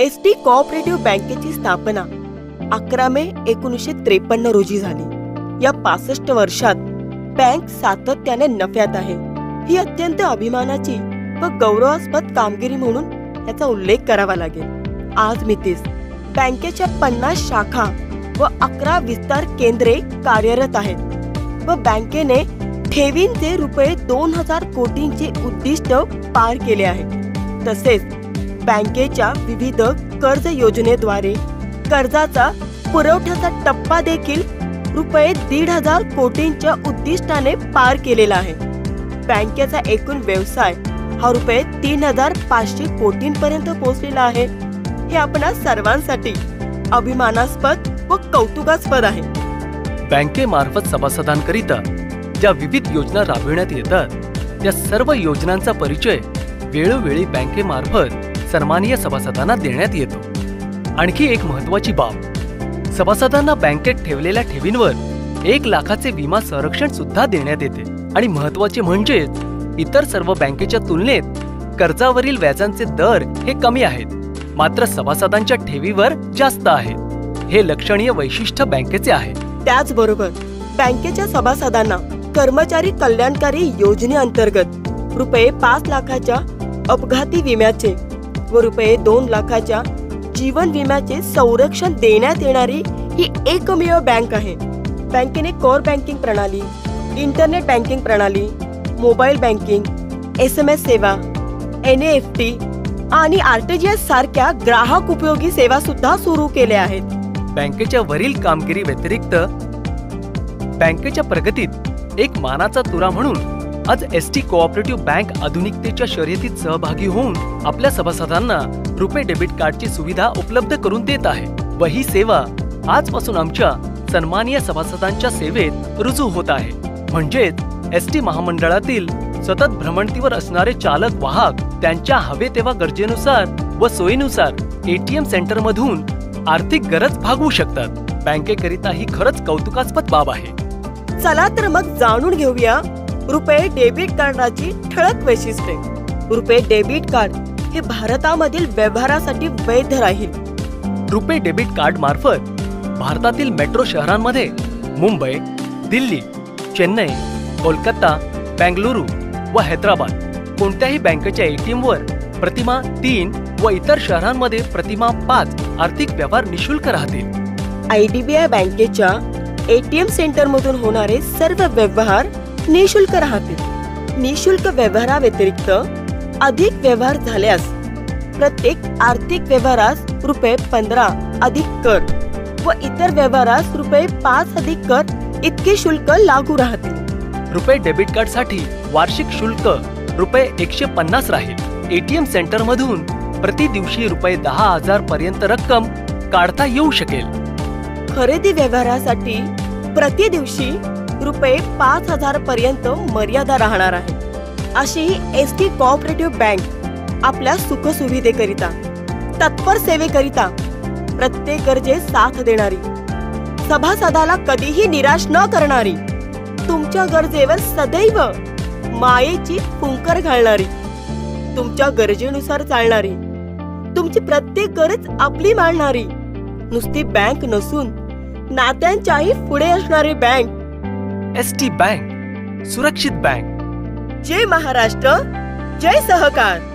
S T cooperative बँकेची स्थापना अकरा मे एकोणीसशे त्रेपन्न रोजी झाली. या पासष्ट वर्षात बँक सातत्याने नफ्यात आहे. ही अत्यंत अभिमानाची व गौरवास्पद कामगिरी म्हणून याचा उल्लेख करावा लागेल. आज मितीस बँकेच्या पन्नास शाखा व अकरा विस्तार केंद्रे कार्यरत आहेत व बँकेने ठेवींचे रुपये दोन हजार कोटींचे उद्दिष्ट पार केले आहे तसेच बँकेच्या विविध कर्ज योजनेद्वारे कर्जाचा पुरवठ्याचा टप्पा देखील रुपये दीड हजार कोटींच्या उद्दिष्टाने पार केलेला आहे. बँकेचा एकूण व्यवसाय हा रुपये तीन हजार पाचशे कोटींपर्यंत पोहोचलेला आहे. हे आपणा सर्वांसाठी अभिमानास्पद व कौतुकास्पद आहे. बँकेमार्फत सभासदांकरिता ज्या विविध योजना राबविण्यात येतात त्या सर्व योजनांचा परिचय वेळोवेळी बँकेमार्फत सन्मानीय सभासदांना देण्यात येतो. आणखी एक महत्वाची बाब सभासदांना बँकेत ठेवलेल्या ठेवींवर एक लाखाचे विमा संरक्षण सुद्धा देण्यात येते. आणि महत्त्वाचे म्हणजेच इतर सर्व बँकेच्या तुलनेत कर्जावरील व्याजांचे दर हे कमी आहेत. मात्र सभासदांच्या ठेवीवर जास्त आहेत हे लक्षणीय वैशिष्ट्य बँकेचे आहे. त्याचबरोबर बँकेच्या सभासदांना कर्मचारी कल्याणकारी योजनेअंतर्गत रुपये पाच लाखाच्या अपघाती विम्याचे व रुपये दोन लाखाच्या जीवन विम्याचे संरक्षण देण्यात येणारी ही एकमेव बँक आहे. बँकेने कोर बँकिंग प्रणाली इंटरनेट बँकिंग प्रणाली mobile banking S M S सेवा एन एफ टी आणि आरटीजीएस सारख्या ग्राहक उपयोगी सेवा सुद्धा सुरू केल्या आहेत. बँकेच्या वरील कामगिरी व्यतिरिक्त बँकेच्या प्रगतीत एक मानाचा तुरा म्हणून आज एस टी कोऑपरेटिव्ह बँक आधुनिकतेच्या शर्यतीत सहभागी होऊन आपल्या सभासदांना रुपे डेबिट कार्डची सुविधा उपलब्ध करून देत आहे व ही सेवा आजपासून आमच्या सन्मानीय सभासदांच्या सेवेत रुजू होत आहे. म्हणजेच एस टी महामंडळातील सतत भ्रमणतीवर असणारे चालक वाहक त्यांच्या हवे तेव्हा गरजेनुसार व सोयीनुसार एटीएम सेंटर मधून आर्थिक गरज भागवू शकतात. बँकेकरिता ही खरंच कौतुकास्पद बाब आहे. चला तर मग जाणून घेऊया रुपये डेबिट कार्डाची ठळक वैशिष्ट्ये. रुपये डेबिट कार्ड हे भारतामधील व्यवहारासाठी वैध राहील. रुपे डेबिट कार्ड मार्फत भारतातील मेट्रो शहरांमध्ये मुंबई दिल्ली चेन्नई कोलकाता बेंगलुरू व हैदराबाद कोणत्याही बँकेच्या एटीएम वर प्रतिमा तीन व इतर शहरांमध्ये प्रतिमा पाच आर्थिक व्यवहार निशुल्क राहतील. आय डी बी आय बँकेच्या एटीएम सेंटर मधून होणारे सर्व व्यवहार निशुल्क राहतील. निशुल्क व्यवहाराव्यतिरिक्त अधिक व्यवहार झाल्यास प्रत्येक आर्थिक व्यवहारास रुपये पंधरा अधिक कर व इतर व्यवहारास रुपये पाच अधिक कर इतके शुल्क लागू राहतील. रुपे डेबिट कार्डसाठी वार्षिक शुल्क रुपये एकशे पन्नास राहील. एटीएम सेंटर मधून प्रति दिवशी रुपये दहा हजार पर्यंत रक्कम काढता येऊ शकेल. खरेदी व्यवहारासाठी प्रति दिवशी रुपये पाच हजार पर्यंत मर्यादा राहणार आहे. अशी एस टी कॉपरेटिव्ह बँक आपल्या सुखसुविधेकरिता तत्पर सेवेकरिता प्रत्येक गरजे साथ देणारी सभासदाला कधीही निराश न करणारी तुमच्या गरजेवर सदैव मायेची फुंकर घालणारी तुमच्या गरजेनुसार चालणारी तुमची प्रत्येक गरज आपली मांडणारी नुसती बँक नसून नात्यांच्याही पुढे असणारी बँक एस टी बँक सुरक्षित बँक. जय महाराष्ट्र जय सहकार.